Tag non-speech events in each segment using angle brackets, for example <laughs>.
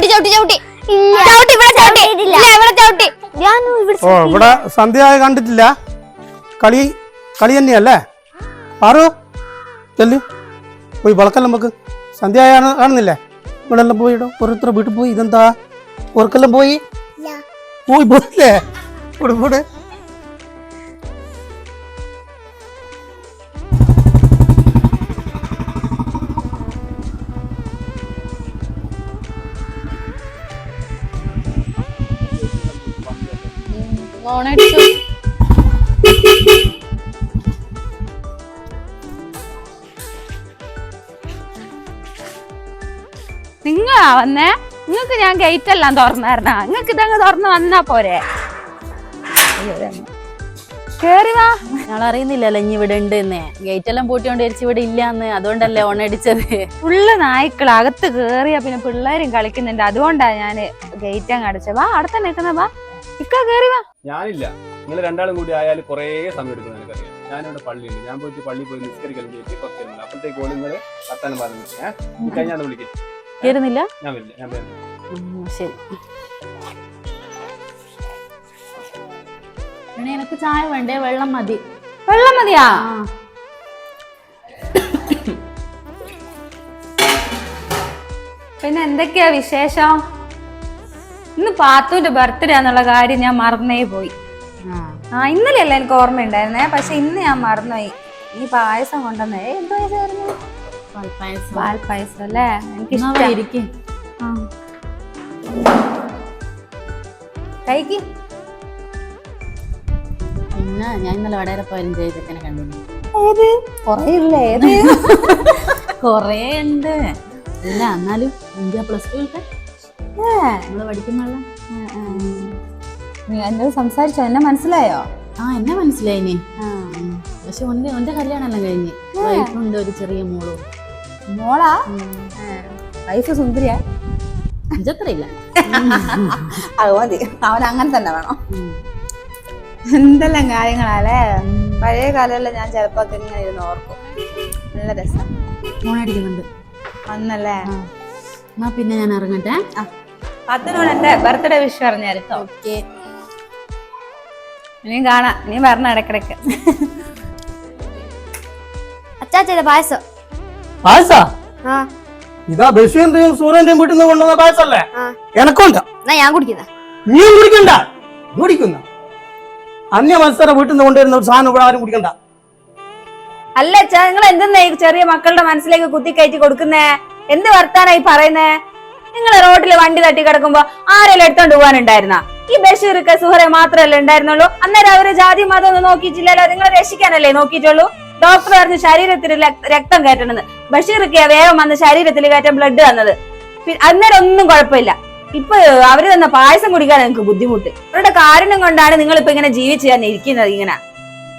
ചവിട്ടി ചവിട്ടി ചവിട്ടി. ചവിട്ടി ഇവിടെ ചവിട്ടി. ഇല്ല ഇവിടെ ചവിട്ടി. ഞാൻ ഇവിടെ ഓ ഇവിടെ സന്ധ്യ കണ്ടിട്ടില്ല. കളി കളി തന്നെയല്ലേ? ആറു ചെല്ലു. പോയി വളക്കെല്ലാം നമുക്ക് സന്ധ്യ ആയ കാണുന്നില്ലേ? ഇവിടെ എല്ലാം പോയിടോ ഓരോരുത്തർ വീട്ടിൽ പോയി. ഇതെന്താ? ഓർക്കെല്ലാം പോയി? പോയി പോയില്ലേ? ഇവിടെ ഇവിടെ നിങ്ങളാ വന്നേ? നിങ്ങക്ക് ഞാൻ ഗേറ്റ് എല്ലാം തുറന്നായിരുന്നാ? നിങ്ങൾക്ക് ഇതങ്ങ് തുറന്ന് വന്നാ പോരെ? കേറി വാ. ഞങ്ങൾ അറിയുന്നില്ലല്ലോ ഇനി ഇവിടെ ഉണ്ട് എന്ന് ഗേറ്റ് എല്ലാം പൂട്ടിയോണ്ട് വിചാരിച്ച് ഇവിടെ ഇല്ലാന്ന്. അതുകൊണ്ടല്ലേ ഓണടിച്ചത്. ഫുള്ള് നായ്ക്കൾ അകത്ത് കേറിയ പിന്നെ പിള്ളേരും കളിക്കുന്നുണ്ട്. അതുകൊണ്ടാ ഞാൻ ഗേറ്റ് അങ്ങ് അടച്ചത് വാ അവിടെ തന്നെ നിൽക്കുന്ന വാ. ഇക്ക കേറി വാ. ഞാനില്ല. നിങ്ങൾ രണ്ടാളും കൂടി ആയാൽ കുറേ സമയം എടുക്കും എനിക്കറിയാം ഞാനിവിടെ പള്ളിയുണ്ട് ഞാൻ പോയിട്ട് പള്ളി പോയി നിസ്കരിക്കലും ചെയ്തിട്ട് കുറച്ച് അപ്പോഴത്തേക്ക് നിങ്ങൾ വർത്താനം പറഞ്ഞു ഏഹ് കഴിഞ്ഞാൽ വിളിക്കും. ഞാൻ വരില്ല. ഞാൻ ശരി. എനിക്ക് ചായ വേണ്ടേ? വെള്ളം മതി. വെള്ളം മതിയാ? പിന്നെ എന്തൊക്കെയാ വിശേഷം? ഇന്ന് പാത്തുവിന്റെ ബർത്ത്ഡേ എന്നുള്ള കാര്യം ഞാൻ മറന്നേ പോയി. ആ. ഇന്നലെയല്ല എനിക്ക് ഓർമ്മയുണ്ടായിരുന്നേ? പക്ഷെ ഇന്ന് ഞാൻ മറന്നുപോയി. ഈ പായസം കൊണ്ടുവന്നേ. എന്ത് പായസമായിരുന്നു പാൽപ്പായസം. അല്ലേ? എനിക്ക് പിന്നെ ഞാൻ ഇന്നലെ വടകര പോയാലും ചെയ്തൊക്കെ കണ്ടിരുന്നു ഏത്? കൊറേ ഇല്ലേ ഏത്? <laughs> കൊറേ ഉണ്ട് ഇല്ല എന്നാലും ഇന്ത്യ പ്ലസ് ടു നമ്മൾ പഠിക്കുന്ന നീ എന്നോട് സംസാരിച്ചോ? എന്നെ മനസ്സിലായോ? ആ എന്നെ മനസ്സിലായിനി. പക്ഷെ ഒന്റെ ഒന്റെ കല്യാണമെല്ലാം കഴിഞ്ഞ്. വൈഫുണ്ട് ഒരു ചെറിയ മോളും. മോളാ? വൈഫ് സുന്ദരിയാ? അഞ്ചത്രയില്ല <laughs> അത് മതി. അവൻ അങ്ങനെ തന്നെ വേണം. എന്തെല്ലാം കാര്യങ്ങളാലേ പഴയ കാലങ്ങളിൽ ഞാൻ ചിലപ്പോ ഇങ്ങനെ ഇരുന്ന് ഓർക്കും. നല്ല രസം. അടിക്കുന്നുണ്ട് വന്നല്ലേ? എന്നാ പിന്നെ ഞാൻ ഇറങ്ങട്ടെ. പത്തിനോട് എന്റെ ബർത്ത്ഡേ വിഷ് പറഞ്ഞായിരുന്നു ഓക്കെ. നീ കാണാം. നീ പറഞ്ഞ ഇടക്കിടക്ക് അച്ചാച്ചയുടെ പായസം. പായസാ? ആ. ഇതാ ബഷീറിന്റെയും സൂര്യന്റെയും വീട്ടിൽ നിന്ന് കൊണ്ടുവന്ന പായസല്ലേ. എനക്കുണ്ട്. എന്നാ ഞാൻ കുടിക്കുന്ന നീ കുടിക്കണ്ട. നീ കുടിക്കുന്ന. അന്യ മത്സരം വീട്ടിൽ നിന്ന് കൊണ്ടുവരുന്ന ഒരു സാധനം ഇവിടെ ആരും കുടിക്കണ്ട. അല്ല അച്ഛാ നിങ്ങൾ എന്തെന്നാ ഈ ചെറിയ മക്കളുടെ മനസ്സിലേക്ക് കുത്തി കയറ്റി കൊടുക്കുന്നേ? എന്ത് വർത്താനായി പറയുന്നേ? നിങ്ങൾ റോഡിൽ വണ്ടി തട്ടി കിടക്കുമ്പോ ആരെല്ലാം എടുത്തോണ്ട് പോകാനുണ്ടായിരുന്ന? ഈ ബഷീർക്ക് സുഹറെ മാത്രമല്ലേ ഉണ്ടായിരുന്നുള്ളൂ? അന്നേരം അവർ ജാതി മതം ഒന്നും നോക്കിയിട്ടില്ലല്ലോ. നിങ്ങൾ രക്ഷിക്കാനല്ലേ നോക്കിയിട്ടുള്ളൂ? ഡോക്ടർ പറഞ്ഞു ശരീരത്തിൽ രക്തം കയറ്റണമെന്ന്. ബഷീർക്ക് വേഗം വന്ന് ശരീരത്തിൽ കയറ്റാൻ ബ്ലഡ് തന്നത്. അന്നേരം ഒന്നും കുഴപ്പമില്ല. ഇപ്പൊ അവർ തന്ന പായസം കുടിക്കാൻ നിങ്ങൾക്ക് ബുദ്ധിമുട്ട്. അവരുടെ കാരണം കൊണ്ടാണ് നിങ്ങൾ ഇപ്പൊ ഇങ്ങനെ ജീവിച്ചു തന്നെ ഇരിക്കുന്നത് ഇങ്ങനെ.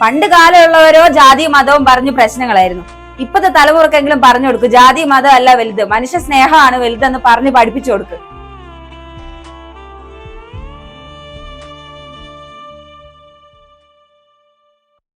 പണ്ട് കാലമുള്ളവരോ ജാതി മതവും പറഞ്ഞു പ്രശ്നങ്ങളായിരുന്നു. ഇപ്പത്തെ തലമുറക്കെങ്കിലും പറഞ്ഞു കൊടുക്കും. ജാതി മതം അല്ല വലുത്. മനുഷ്യ സ്നേഹമാണ് വലുതെന്ന് പറഞ്ഞ് പഠിപ്പിച്ചു കൊടുക്കും.